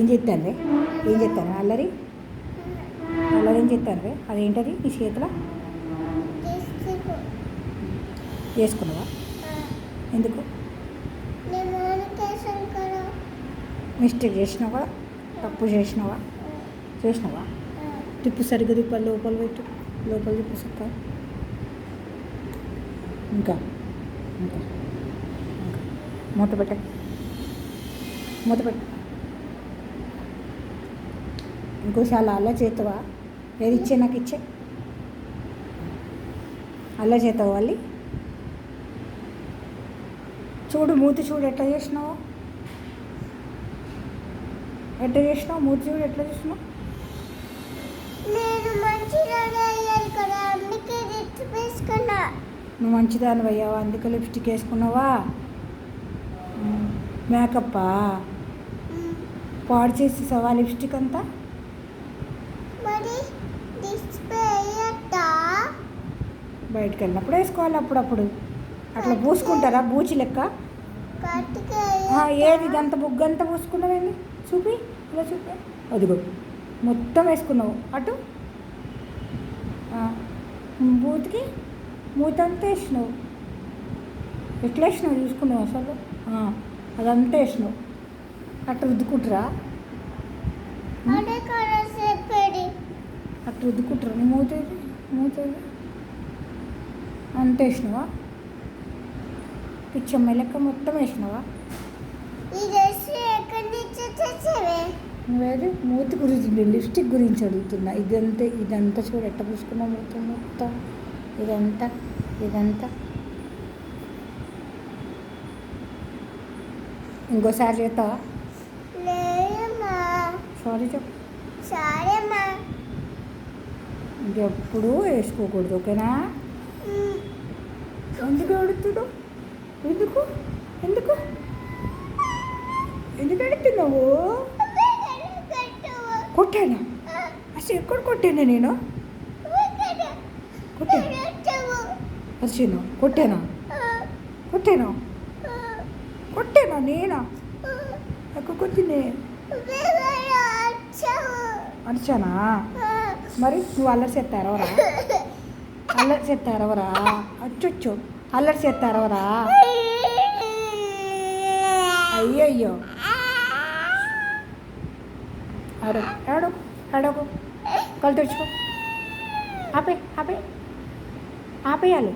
ఏం చెప్తాను రే? ఏం చెప్తాను అల్లరి? అల్లరి ఏం చెప్తాను రే? అదేంటది నీ చేతిలో? వేసుకున్నావా ఎందుకు? మిస్టేక్ చేసినావా? తప్పు చేసినావా? చేసినావా? తిప్పు సరిగ్గా తిప్పాలి లోపల పెట్టు. లోపల తిప్పు సక్క ఇంకా? ఇంకా? ఇంకా? మూత పెట్ట. మూత పెట్టు. ఇంకోసారి అలా చేస్తావా? ఏది ఇచ్చే నాకు ఇచ్చే? అలా చేస్తావా వాళ్ళు చూడు మూతి చూడు ఎట్లా చేసినావు? ఎట్లా చేసినావు? మూతి చూడు ఎట్లా చేసినావు? నువ్వు మంచిదాని అయ్యావా? అందుకే లిప్స్టిక్ వేసుకున్నావా? మేకప్పా? పాడు చేసేసావా లిప్స్టిక్ అంతా? బయటకు వెళ్ళినప్పుడు వేసుకోవాలి అప్పుడప్పుడు. అట్లా పూసుకుంటారా బూచి లెక్క? ఏది? ఇదంతా బుగ్గంతా పూసుకున్నావేంది చూపి. ఇలా చూపి. అదిగో. మొత్తం వేసుకున్నావు. అటు. బూతికి మూతంతా వేసినావు. ఎట్లా వేసినావు? చూసుకున్నావు అసలు. అదంతా వేసినావు. అట్లా రుద్దుకుంటారా? అట్లా రుద్దుకుంటారా మూతేది మూతేది అంత వేసినావా? పిచ్చమ్మాయి లెక్క మొత్తం వేసినావా? నువ్వేది? మూతి గురించి లిప్స్టిక్ గురించి అడుగుతున్నా. ఇదంతా ఇదంతా చూడు ఎట్ట పూసుకున్నా మొత్తం మొత్తం? ఇదంతా ఇదంతా. ఇంకోసారి చేస్తావా? సారీ చెప్పు. సరేమ్మా ఇంకెప్పుడు వేసుకోకూడదు ఓకేనా ఎందుకు అడుగుతున్నావు ఎందుకు ఎందుకు ఎందుకు అడుగుతున్నావు కట్టుకో. కొట్టానా అసలు ఎక్కడ కొట్టానా నేను ఇక్కడ. కొట్టా కట్టుకో. అరిచాను కొట్టానా కొట్టానా కొట్టానా నేనా ఆ. ఎక్కడ కొట్టింది వేరే వచ్చావు. అరిచానా. మరి నువ్వు అల్లరి చేస్తారవరా అల్లరి చేస్తారవరా అచ్చొచ్చు. అల్లరి చేస్తారవరా అయ్యయ్యో. అడుగు అడుగు అడుగు కళ్ళు తెచ్చుకో ఆపే ఆపే. ఆపేయాలి.